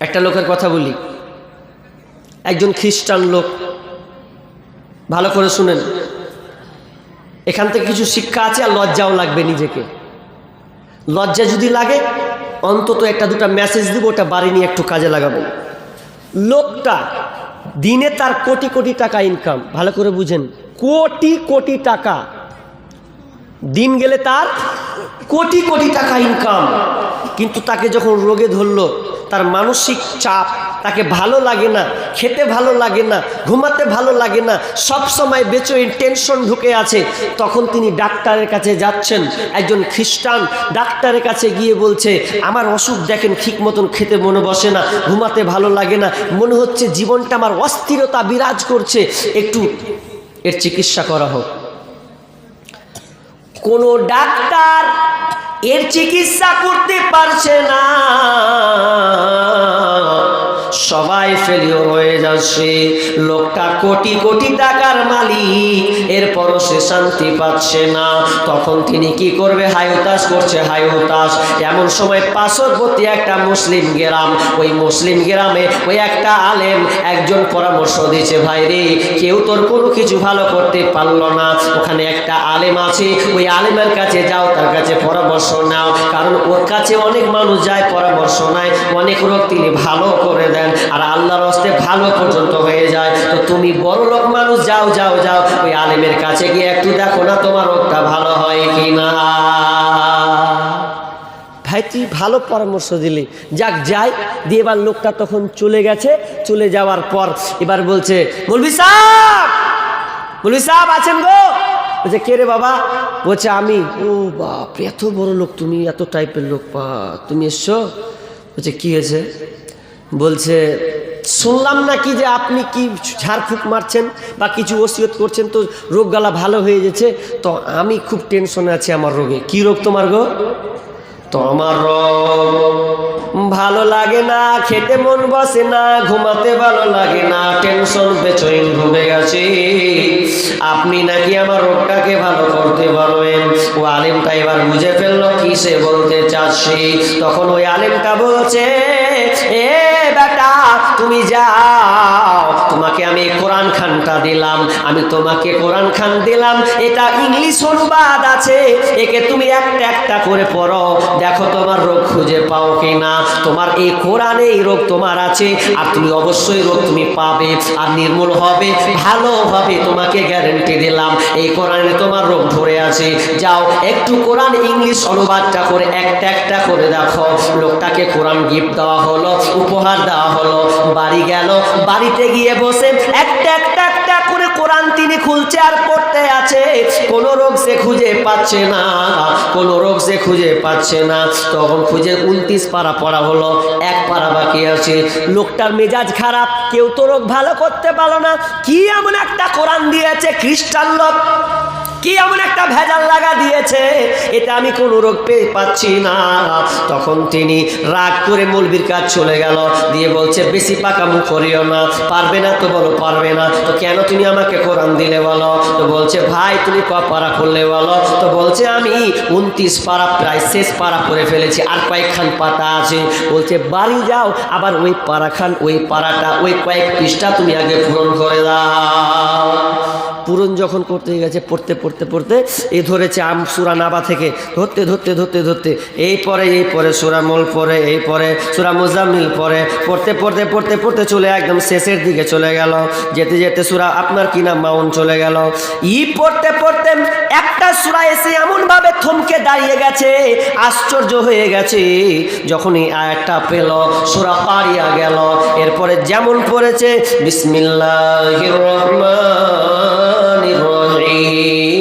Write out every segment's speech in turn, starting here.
একটা লোকের কথা বলি। একজন খ্রিস্টান লোক। ভালো করে শুনেন। এখান থেকে কিছু শিক্ষা আছে আর লজ্জাও লাগবে নিজেকে। লজ্জা যদি লাগে, অন্তত একটা দুটা মেসেজ দিব, ওটা বাড়ি নিয়ে একটু কাজে লাগাবো। লোকটা দিনে তার কোটি কোটি টাকা ইনকাম ভালো করে বুঝেন। কোটি কোটি টাকা। দিন গেলে তার কোটি কোটি টাকা ইনকাম কিন্তু তাকে যখন রোগে ধরলো তার মানসিক চাপ, তাকে ভালো লাগে না, খেতে ভালো লাগে না, ঘুমাতে ভালো লাগে না, সব সময় বেচইন টেনশন ঢুকে আছে। তখন তিনি ডাক্তারের কাছে যাচ্ছেন, একজন খ্রিস্টান ডাক্তারের কাছে গিয়ে বলছে, আমার অসুখ দেখেন ঠিক মতন খেতে মনে বসে না, ঘুমাতে ভালো লাগে না, মনে হচ্ছে জীবনটা আমার অস্থিরতা বিরাজ করছে, একটু এর চিকিৎসা করা হোক। কোনো ডাক্তার এর চিকিৎসা করতে পারছে না। সবাই ফেলিওর হয়ে যাচ্ছে। লোকটা কোটি কোটি টাকার মালিক, এরপরও সে শান্তি পাচ্ছে না। তখন তিনি কি করবে? হায়ুতাস করছে হায়ুতাস এমন সময় পার্শ্ববর্তী একটা মুসলিম গ্রাম, ওই মুসলিম গ্রামে ওই একটা আলেম একজন পরামর্শ দিচ্ছে ভাই রে, কেউ তোর কোনো কিছু ভালো করতে পারল না। ওখানে একটা আলেম আছে, ওই আলেমের কাছে যাও, তার কাছে পরামর্শ নাও। কারণ ওর কাছে অনেক মানুষ যায়, পরামর্শ নেয়, অনেক রোগ তিনি ভালো করে দেন আর আল্লাহর হস্তে ভালো পর্যন্ত হয়ে যায়। তো তুমি বড় লোক মানুষ, যাও যাও যাও। ওই আলেমের কাছে গিয়ে একটু দেখো না তোমার রোগটা ভালো হয় কি না ভাই, তুই ভালো পরামর্শ দিলি। যাক, যাই। দিয়ে এবার লোকটা তখন চলে গেছে। চলে যাওয়ার পর এবার বলছে বলবি সাহ বলবি সাহ আছেন গো? বলছে, কে রে বাবা? বলছে, আমি। ও বাপ এত বড় লোক তুমি, এত টাইপের লোক পা তুমি এসছো? বলছে, কি হয়েছে? বলছে, শুনলাম নাকি যে আপনি কি ঝাড়ফুঁক মারছেন বা কিছু ওসিয়ত করছেন, তো রোগ গালা ভালো হয়ে গেছে। তো আমি খুব টেনশনে আছি আমার রোগে। কি রোগ তোমার গো? তোমার রোগ ভালো লাগে না, খেতে মন বসে না, ঘুমাতে ভালো লাগে না, টেনশন বেচইন ঘুমে গেছে আপনি নাকি আমার রোগটাকে ভালো করতে পারবেন? ও আলেমটা এবার বুঝে ফেলল, কি সে বলতে চাচ্ছি। তখন ওই আলেমটা বলছে, এ তুমি যাও তোমাকে আমি কোরআন খানটা দিলাম, আমি তোমাকে কোরআন খান দিলাম, এটা ইংলিশ অনুবাদ আছে, একে তুমি একটা একটা করে পড়ো। দেখো তোমার রোগ খুঁজে পাও কি না তোমার এই কোরআনে এই রোগ তোমার আছে, আর তুমি অবশ্যই রোগ তুমি পাবে, আর নির্মূল হবে ভালো হবে তোমাকে গ্যারেন্টি দিলাম, এই কোরআনে তোমার রোগ ধরে আছে। যাও, একটু কোরআন ইংলিশ অনুবাদটা করে একটা একটা করে দেখো। লোকটাকে কোরআন গিফট দেওয়া হলো, উপহার দেওয়া হলো, বাড়ি গেল, বাড়িতে গিয়ে বসে একটা একটা কোরআন তিনি খুলছে আর পড়তে আছে। কোন রোগ সে খুঁজে পাচ্ছে না, কোন রোগ সে খুঁজে পাচ্ছে না। তখন খুঁজে উনত্রিশ পারা পড়া হলো, এক পারা বাকি আছে। লোকটার মেজাজ খারাপ, কেউ তো রোগ ভালো করতে পারল না। কি এমন একটা কোরআন দিয়েছে, খ্রিস্টান লোক? কি এমন একটা ভেজাল লাগা দিয়েছে? এটা আমি কোনো রোগ পেয়ে পাচ্ছি না। তখন তিনি রাগ করে মৌলবীর কাজ চলে গেল, দিয়ে বলছে, বেশি পাকামু করিও না, পারবে না তো বলো, পারবে না। তো কেন তুমি আমাকে কোরআন দিলে বলো? তো বলছে, ভাই, তুমি ক পারা করলে বলো? তো বলছে, আমি উনত্রিশ পারা, প্রায় শেষ পারা করে ফেলেছি, আর কয়েকখান পাতা আছে। বলছে, বাড়ি যাও, আবার ওই পারা খান ওই পাড়াটা ওই কয়েক পৃষ্ঠা তুমি আগে পূরণ করে দাও। পূরণ যখন করতে গেছে, পড়তে পড়তে পড়তে পড়তে এ ধরেছে আম সুরা নাবা থেকে। ধরতে ধরতে ধরতে ধরতে। এই পরে এই পরে, সুরা মোল পরে, এই পরে, সুরা মুজাম্মিল পরে। পড়তে পড়তে পড়তে পড়তে চলে একদম শেষের দিকে চলে গেল। যেতে যেতে সুরা আপনার কি নাম মাউন চলে গেল। ই পড়তে পড়তে একটা সুরা এসে এমনভাবে থমকে দাঁড়িয়ে গেছে। আশ্চর্য হয়ে গেছে। যখন এই আয়াতটা পেল, সুরা পারিয়া গেল। এরপরে যেমন পড়েছে, বিসমিল্লাহির রহমানির রহিম।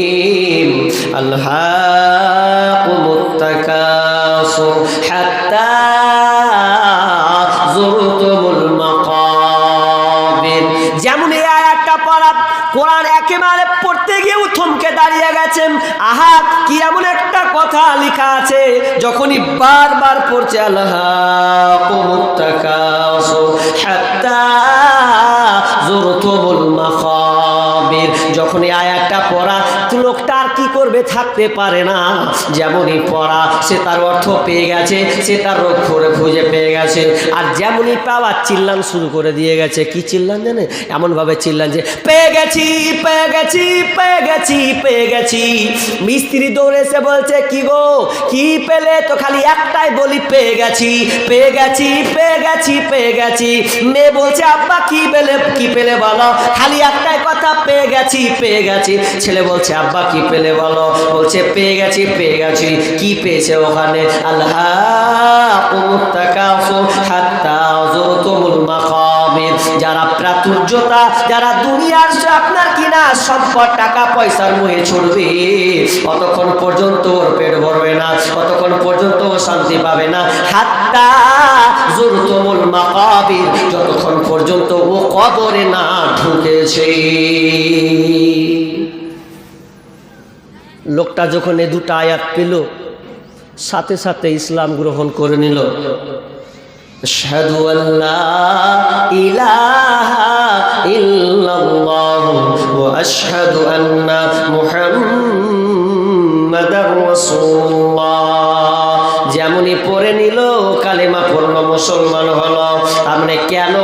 আলহাকুমুত তাকাসুর হাত্তা যুরতুমুল মাকাবির যেমন এই আয়াতটা পড়া, কোরআন একেবারে পড়তে গিয়েও থমকে দাঁড়িয়ে গেছেন। আহা, কি এমন একটা কথা লেখা আছে, যখনই বারবার পড়ছে আল্লাহ যখন আয়াতটা পড়া লোকটা পড়বে থাকতে পারে না। যেমনই পড়া, সে তার অর্থ পেয়ে গেছে, সে তার রোগ করে খুঁজে পেয়ে গেছে। আর যেমনই পাওয়া, চিল্লান শুরু করে দিয়ে গেছে। কি চিল্লান জানে? এমনভাবে চিল্লান যে, পেয়ে গেছি পেয়ে গেছি পেয়ে গেছি পেয়ে গেছি। মিস্ত্রি দৌড়ে এসে বলছে, কি গো, কি পেলে? তো খালি একটাই বলি, পেয়ে গেছি পেয়ে গেছি পেয়ে গেছি পেয়ে গেছি। মেয়ে বলছে, আব্বা, কি পেলে কি পেলে বলো? খালি একটাই কথা, পেয়ে গেছি পেয়ে গেছি। ছেলে বলছে, আব্বা, কি পেলে বলো? বলছে, পেয়ে গেছি পেয়ে গেছি। কি পেয়েছে ওখানে? আল্লাহ যারা প্রাচুর্যতা, যারা দুনিয়ার আপনার কিনা সম্পদ টাকা পয়সার মুহে ছুটবে অতক্ষণ পর্যন্ত ওর পেট ভরবে না, অতক্ষণ পর্যন্ত ও শান্তি পাবে না। হাত্তা জুরতুমুল মাকাবির যতক্ষণ পর্যন্ত ও কবরে না ঢুকেছে। লোকটা যখন এ দুটা আয়াত পেল, সাথে সাথে ইসলাম গ্রহণ করে নিল। যেমনই পড়ে নিল, কালেমা পড়ল, মুসলমান হলো। আমরা কেন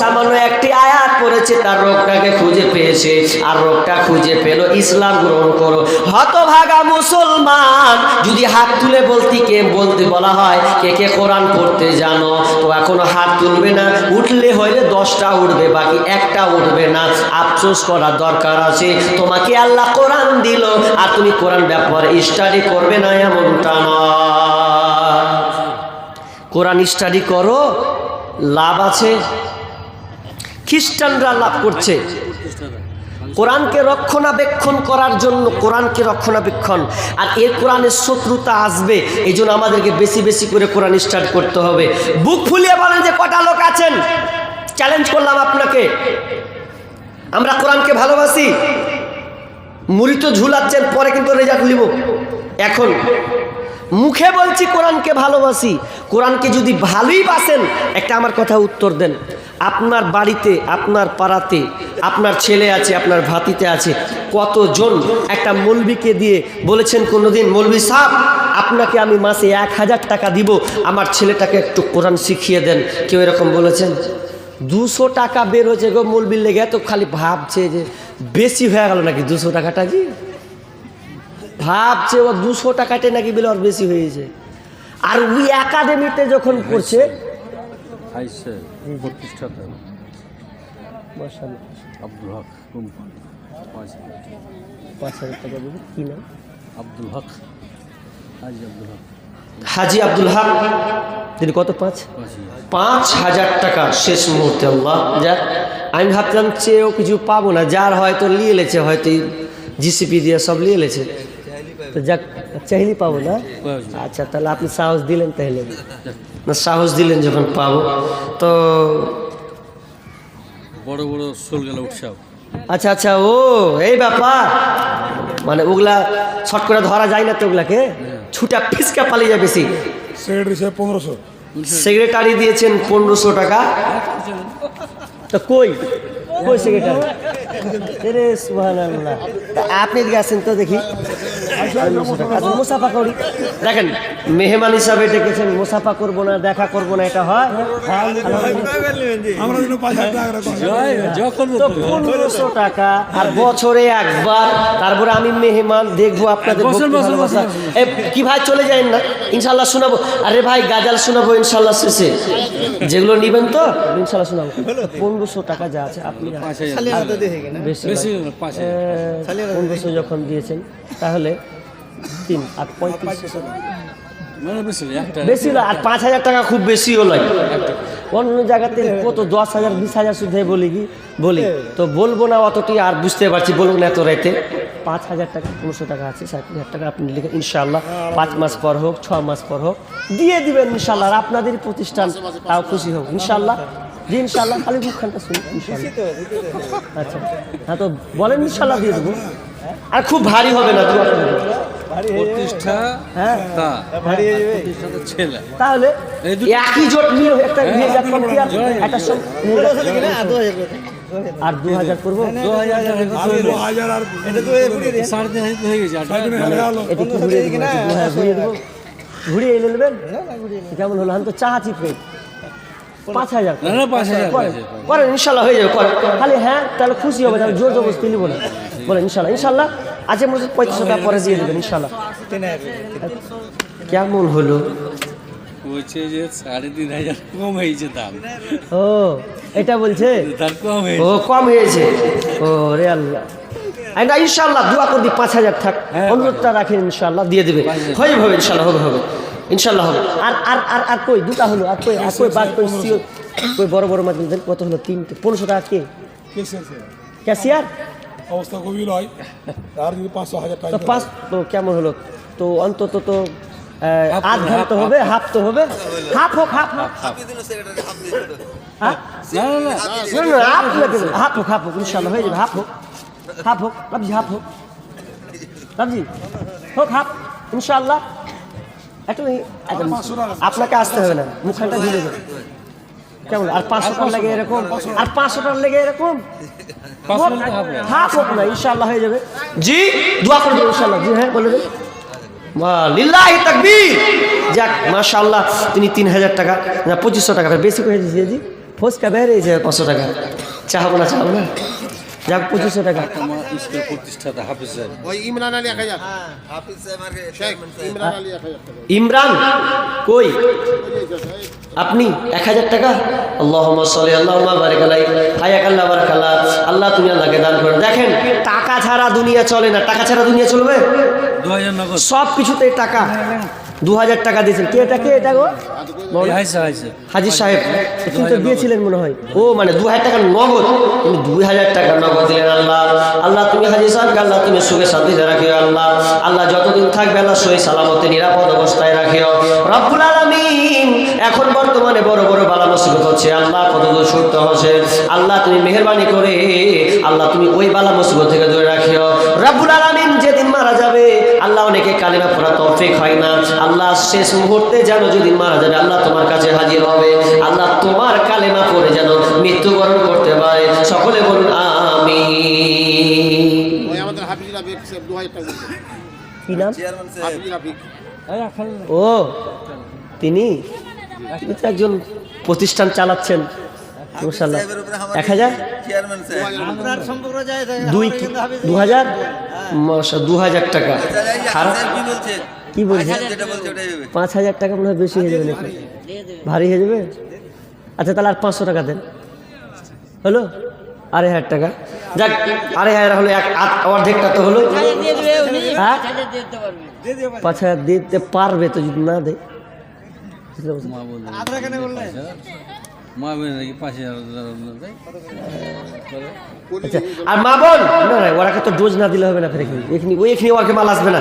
সামান্য একটি আয়াত পড়েছে, তার রোগটাকে খুঁজে পেয়েছে। আর রোগটা খুঁজে পেল ইসলাম গ্রহণ করো। হতভাগা মুসলমান, যদি হাত তুলে বলতে কে বলতে বলা হয়, কে কে কোরআন পড়তে জানো, তো এখনও হাত তুলবে না। উঠলে হইলে দশটা উঠবে, বাকি একটা উঠবে না। আফসোস করার দরকার আছে। তোমাকে আল্লাহ কোরআন দিল, আর তুমি কোরআন ব্যাপারে স্টাডি করবে না এমনটা নয়। কোরআন স্টাডি করো, লাভ আছে। খ্রিস্টানরা লাভ করছে। কোরআনকে রক্ষণাবেক্ষণ করার জন্য কোরআনকে রক্ষণাবেক্ষণ। আর এর কোরআনের শত্রুতা আসবে এই জন্য আমাদেরকে বেশি বেশি করে কোরআন স্টার্ট করতে হবে। বুক ফুলিয়ে বলেন যে কটা লোক আছেন? চ্যালেঞ্জ করলাম আপনাকে। আমরা কোরআনকে ভালোবাসি। মুড়ি তো ঝুলাচ্ছেন, পরে কিন্তু রেজাল্ট নিব এখন মুখে বলছি কোরআনকে ভালোবাসি। কোরআনকে যদি ভালোই বাসেন, একটা আমার কথা উত্তর দেন। আপনার বাড়িতে, আপনার পাড়াতে, আপনার ছেলে আছে, আপনার ভাতিতে আছে, কতজন একটা মলবিকে দিয়ে বলেছেন কোনোদিন, মলবি সাহ আপনাকে আমি মাসে এক হাজার টাকা দিব, আমার ছেলেটাকে একটু কোরআন শিখিয়ে দেন। কেউ এরকম বলেছেন? দুশো টাকা বের হয়েছে গো মলবির লেগে তো খালি ভাবছে যে বেশি হয়ে গেল নাকি দুশো টাকাটা কি? ভাবছে ও দুশো টাকাতে নাকি বলে ওর বেশি হয়েছে। আর ওই একাডেমিতে যখন করছে আব্দুল হক হাজি আব্দুল হক। তিনি কত পাঁচ? পাঁচ হাজার। টাকা শেষ মুহূর্তে আল্লাহ। যাক আমি ভাবতাম চেয়েও কিছু পাবো না যার হয়তো নিয়ে এলেছে হয়তো জিসিপি দিয়ে সব নিয়ে এলেছে তো যাক চাইলেই পাবো না? আচ্ছা তাহলে আপনি সাহস দিলেন তাহলে। না সাহস দিলেন যখন পাবো। তো বড় বড় সোল গেল উৎসব। আচ্ছা আচ্ছা ও এই ব্যাপার। মানে ওগুলা শর্ট করে ধরা যায় না তো ওগুলাকে? ছুটা ফিসকা পালিয়ে যায় বেশি। সেক্রেটারি সাহেব পনেরোশো। সেক্রেটারি দিয়েছেন পনেরোশো টাকা। তো কই? কই সেক্রেটারি আপনি গেছেন তো দেখি। মুসাফা করি। দেখেন মেহমান হিসাবে ডেকেছেন মুসাফা করব না দেখা করব না এটা হয়? পনেরোশো টাকা আর বছরে একবার তারপরে আমি মেহমান দেখব আপনাদের কি ভাই চলে যাবেন না? ইনশাল্লাহ শোনাবো। আরে ভাই গাজাল শোনাবো ইনশাল্লাহ শেষে। যেগুলো নিবেন তো ইনশাল্লাহ শোনাবো। পনেরোশো টাকা যা আছে আপনি পনেরোশো যখন দিয়েছেন তাহলে তিন আর পঁয়ত্রিশশো মানে বেশি না, একটা বেশি না আর পাঁচ হাজার টাকা খুব বেশি হলো। অন্য জায়গাতে কত দশ হাজার বিশ হাজার শুধু বলি কি? বলি তো বলব না অতটি আর বুঝতে পারছি বলব না এত রাইতে পাঁচ হাজার টাকা পনেরোশো টাকা আছে ষাট হাজার টাকা আপনি লিখে ইনশাল্লাহ পাঁচ মাস পর হোক ছ মাস পর হোক দিয়ে দিবেন ইনশাল্লাহ আর আপনাদের প্রতিষ্ঠান তাও খুশি হোক। ইনশাল্লাহ জি ইনশাল্লাহ খালি মুখখানটা শুনি ইনশাল্লাহ আচ্ছা হ্যাঁ তো বলেন ইনশাল্লাহ দিয়ে দেবো। আর খুব ভারী হবে না। প্রতিষ্ঠা হ্যাঁ। তা। প্রতিষ্ঠাতা ছেলে। তাহলে একই জোট নিয়ে একটা নিয়ে যাক কি আর একটা দু হাজার করব হয়ে গেছে। আটটা। সাড়ে তিন হাজার হলো। এটা কি ঘুরিয়ে এনে নেবেন? কেমন হলো? আমি তো চাহাচ্ছি ফের পাঁচ হাজার পাঁচ। করেন ইনশাল্লাহ হয়ে যাবে করেন খালি হ্যাঁ তাহলে খুশি হবে তাহলে জোর জবরদস্তি নিবো না। বলেন ইনশাল্লাহ ইনশাল্লাহ। আজকে মনে হচ্ছে পঁয়ত্রিশ টাকা পরে দিয়ে দেবেন ইনশাল্লাহ কেমন হলো? বলছে যে সাড়ে তিন হাজার কম হয়েছে দাম। ও এটা বলছে? কম হয়েছে। ও কম হয়েছে। ও রে আল্লাহ। না ইনশাল্লাহ দোয়া করে দিই পাঁচ হাজার থাক। হ্যাঁ, অনুরোধটা রাখেন ইনশাল্লাহ দিয়ে দেবে হয়ে হবে ইনশাল্লাহ হবে হবে। ইনশাল্লাহ হবে। আর আর আর আর কই দুটা হলো আর কই আর কই বাদ কই সিও কই বড় বড় মাছ কত হলো তিনটে পনেরোশো টাকা কে। ক্যাশিয়ার অবস্থা খুবই নয় তার যদি পাঁচশো হাজার টাকা পাঁচ তো কেমন হলো? তো অন্তত তো আধ ঘণ্টা হবে হাফ তো হবে। হাফ হোক হাফ হোক। হ্যাঁ হাফ। লাগে না। হাফ হোক হাফ হোক ইনশাল্লাহ হয়ে যাবে। হাফ হোক হাফ হোক রাবজি হাফ হোক। রাবজি হোক হাফ ইনশাল্লাহ একটু আপনাকে আসতে হবে না। ঝুলে যাবে কেমন? আর পাঁচশো টাকা লেগে এরকম? আর পাঁচশো টাকা লেগে এরকম? হাফ হোক না হয়ে যাবে। জি। দোয়া করবেন ইনশাল্লাহ জি হ্যাঁ বলে দেন। লিল্লাহি তাকবীর। যাক মাশাআল্লাহ তিনি তিন হাজার টাকা না পঁচিশশো টাকা বেশি করে দিয়েছি। জি ফোসকা বেরিয়েছে পাঁচশো টাকা। চাহাবো না চাহাবো না? যাক পঁচিশশো টাকা। স্কুল প্রতিষ্ঠাতা হাফিজ ওই ইমরান আলী এক হাজার। শেখ ইমরান আলী এক হাজার ইমরান কই? আপনি এক হাজার টাকা? আল্লাহ সাল্লি আল্লাহ বারিক আলাই। হায়াক আল্লাহ বারাকাল্লাহ আল্লাহ তুমি আল্লাহকে দান করে। দেখেন টাকা ছাড়া দুনিয়া চলে না। টাকা ছাড়া দুনিয়া চলবে? সব কিছুতেই টাকা। দু হাজার টাকা দিয়েছেন। কে এটা কে এটা গো? হাজির সাহেব তিনি তো দিয়েছিলেন মনে হয়। ও মানে দু হাজার টাকা নগদ। তুমি দুই হাজার টাকা নগদ দিলেন আল্লাহ। আল্লাহ তুমি হাজির সাহেবকে আল্লাহ তুমি সুখে শান্তিতে রাখিও আল্লাহ। আল্লাহ যতদিন থাকবে আল্লাহ সহি সালামতে নিরাপদ অবস্থায় রাখিও। রব্বুল আলামিন এখন বর্তমানে বড় বড় বালা মুসিবত হচ্ছে। আল্লাহ কত দূর সত্য হচ্ছে আল্লাহ তুমি মেহরবানি করে আল্লাহ তুমি ওই বালা মুসিবত থেকে দূরে রাখিও। রব্বুল আলামিন যেদিন মারা যাবে আল্লাহ অনেকে কালিমা পড়া তৌফিক হয় না। আল্লাহ শেষ মুহূর্তে যেন যদি মারা যাবে আল্লাহ তোমার কাছে হাজির হবে। আল্লাহ তোমার কালেমা পড়ে যেন মৃত্যুবরণ করতে পারে। সকলে বলুন আমি। কি নাম? ও তিনি তিনি তো একজন প্রতিষ্ঠান চালাচ্ছেন। মাশাআল্লাহ। এক হাজার? দুই কি- দু হাজার? মাশা- দু হাজার টাকা। খারাপ কি বলছে পাঁচ হাজার টাকা মনে হয় বেশি হয়ে যাবে নাকি? ভারী হয়ে যাবে? আচ্ছা তাহলে আর পাঁচশো টাকা দেন। হলো? আড়াই হাজার টাকা। যাক আড়াই হাজার হলো এক অর্ধেকটা তো হলো। হ্যাঁ? পাঁচ হাজার দিতে পারবে। তো যদি না দেয়। আর মা বোন? না না ওরাকে তো ডোজ না দিলে হবে না ফের এখানে। ওই এখানে ওকে মাল আসবে না।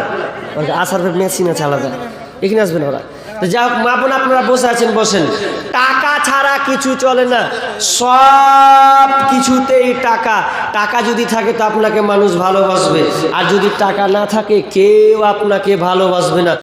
ওকে আসার মেশিন আছে আলাদা। এখানে আসবে না ওরা। তো যা হোক, মা বোন আপনারা বসে আছেন, বসেন। টাকা ছাড়া কিছু চলে না। সব কিছুতেই টাকা। টাকা যদি থাকে তো আপনাকে মানুষ ভালোবাসবে। আর যদি টাকা না থাকে, কেউ আপনাকে ভালোবাসবে না।